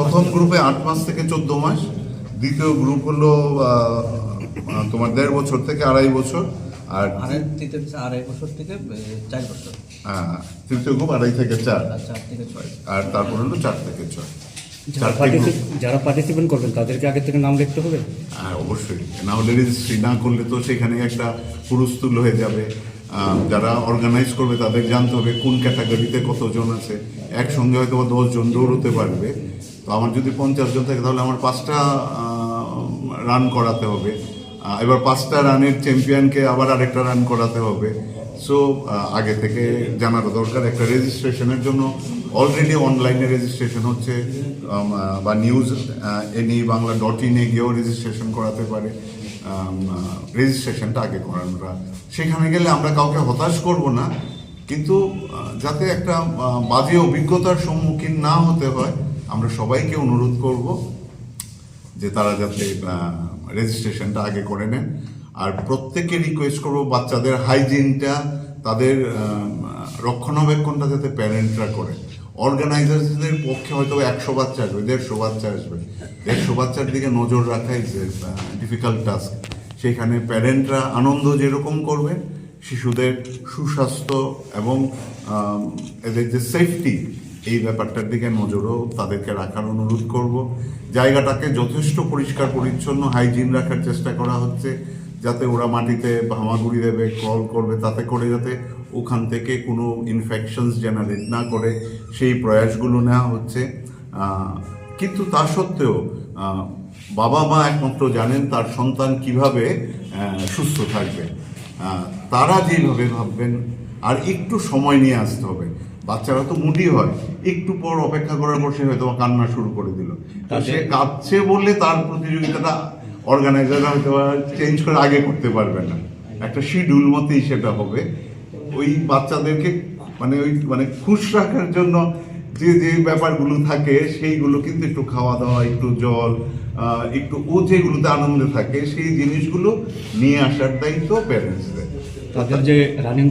প্রথম গ্রুপে আট মাস থেকে চোদ্দ মাস দ্বিতীয় গ্রুপ হলো তোমার দেড় বছর থেকে আড়াই বছর আর আড়াই আড়াই বছর থেকে চার বছর। আহ, তৃতীয় গ্রুপ আড়াই থেকে চার। আর চার থেকে ছয়। আর তারপর হলো চার থেকে ছয়। যারা চারটে যারা পার্টিসিপেন্ট করবেন তাদেরকে আগে থেকে নাম লিখতে হবে? হ্যাঁ অবশ্যই। না হলে রেজিস্ট্রি না করলে তো সেখানে একটা পুরুস্তুল হয়ে যাবে। যারা অর্গানাইজ করবে তাদের জানতে হবে কোন ক্যাটাগরিতে কতজন আছে। একসঙ্গে হয়তো বা দশজন দৌড়তে পারবে। আমার যদি পঞ্চাশ জন থাকে, তাহলে আমার পাঁচটা রান করাতে হবে। এবার পাঁচটা রানের চ্যাম্পিয়নকে আবার আরেকটা রান করাতে হবে। সো আগে থেকে জানার দরকার, একটা রেজিস্ট্রেশনের জন্য অলরেডি অনলাইনে রেজিস্ট্রেশন হচ্ছে বা নিউজ এনি বাংলা ডট ইনে গিয়েও রেজিস্ট্রেশন করাতে পারে। রেজিস্ট্রেশনটা আগে করানোরা সেখানে গেলে আমরা কাউকে হতাশ করব না, কিন্তু যাতে একটা বাজে অভিজ্ঞতার সম্মুখীন না হতে হয় আমরা সবাইকে অনুরোধ করব যে তারা যাতে রেজিস্ট্রেশনটা আগে করে নেন। আর প্রত্যেককে রিকোয়েস্ট করব বাচ্চাদের হাইজিনটা তাদের রক্ষণাবেক্ষণটা যাতে প্যারেন্টরা করে। অর্গানাইজারদের পক্ষে হয়তো একশো বাচ্চা আসবে, দেড়শো বাচ্চা আসবে। দেড়শো বাচ্চার দিকে নজর রাখাই যে ডিফিকাল্ট টাস্ক সেখানে প্যারেন্টরা আনন্দ যেরকম করবে, শিশুদের সুস্বাস্থ্য এবং এদের যে সেফটি এই ব্যাপারটার দিকে নজরও তাদেরকে রাখার অনুরোধ করব। জায়গাটাকে যথেষ্ট পরিষ্কার, পরিচ্ছন্ন হাইজিন রাখার চেষ্টা করা হচ্ছে, যাতে ওরা মাটিতে হামাগুড়ি দেবে ক্রল করবে, তাতে করে যাতে ওখান থেকে কোনো ইনফেকশনস জেনারেট না করে সেই প্রয়াসগুলো নেওয়া হচ্ছে। কিন্তু তা সত্ত্বেও বাবা মা একমাত্র জানেন তার সন্তান কীভাবে সুস্থ থাকবে। তারা যেভাবে ভাববেন, আর একটু সময় নিয়ে আসতে হবে। বাচ্চারা তো মুডি হয়। একটু পর অপেক্ষা করার পর সে হয়তো কান্না শুরু করে দিল। সে কাঁদছে বললে তার প্রতিযোগিতাটা অর্গানাইজাররা হয়তো চেঞ্জ করে আগে করতে পারবে না। একটা শিডিউল মতেই সেটা হবে। ওই বাচ্চাদেরকে মানে ওই মানে খুশ রাখার জন্য যে যে ব্যাপারগুলো থাকে সেইগুলো কিন্তু একটু খাওয়া দাওয়া একটু জল একটু ও যেগুলোতে আনন্দে থাকে সেই জিনিসগুলো নিয়ে আসার দায়িত্ব প্যারেন্টসদের তাদের যে রানিং